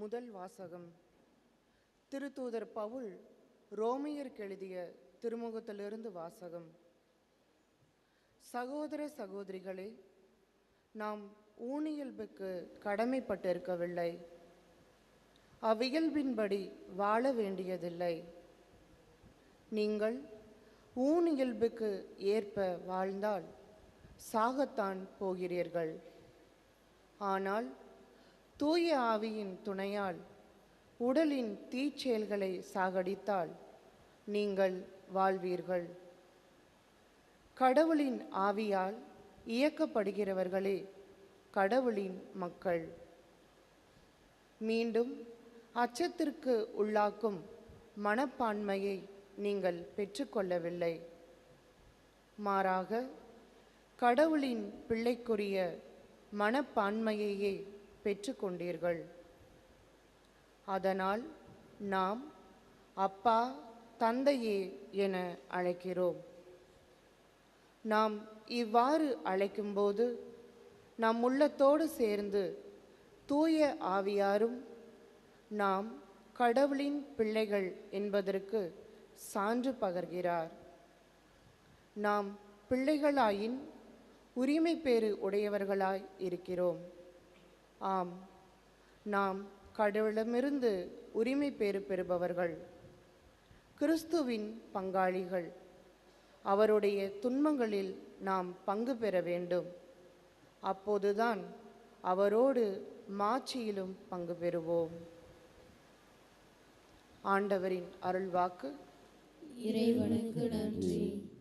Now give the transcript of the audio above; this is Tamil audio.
முதல் வாசகம். திருத்தூதர் பவுல் ரோமியருக்கு எழுதிய திருமுகத்திலிருந்து வாசகம். சகோதர சகோதரிகளே நாம் ஊனியல்புக்கு கடமைப்பட்டிருக்கவில்லை. அவ்வியல்பின்படி வாழ வேண்டியதில்லை. நீங்கள் ஊனியல்புக்கு ஏற்ப வாழ்ந்தால் சாகத்தான் போகிறீர்கள். ஆனால் தூய ஆவியின் துணையால் உடலின் தீச்செயல்களை சாகடித்தால் நீங்கள் வாழ்வீர்கள். கடவுளின் ஆவியால் இயக்கப்படுகிறவர்களே கடவுளின் மக்கள். மீண்டும் அச்சத்திற்கு உள்ளாக்கும் மனப்பான்மையை நீங்கள் பெற்றுக்கொள்ளவில்லை. மாறாக கடவுளின் பிள்ளைக்குரிய மனப்பான்மையையே பெற்றுக்கொண்டீர்கள். அதனால் நாம் அப்பா தந்தையே என அழைக்கிறோம். நாம் இவ்வாறு அழைக்கும்போது நம் உள்ளத்தோடு சேர்ந்து தூய ஆவியாரும் நாம் கடவுளின் பிள்ளைகள் என்பதற்கு சான்று பகர்கிறார். நாம் பிள்ளைகளாயின் உரிமை பேறு உடையவர்களாய் இருக்கிறோம். ஆம். நாம் கடவுளமிருந்து உரிமை பேறு பெறுபவர்கள். கிறிஸ்துவின் பங்காளிகள். அவருடைய துன்பங்களில் நாம் பங்கு பெற வேண்டும். அப்போதுதான் அவரோடு மாட்சியிலும் பங்கு பெறுவோம். ஆண்டவரின் அருள்வாக்கு. இறைவனுக்கு நன்றி.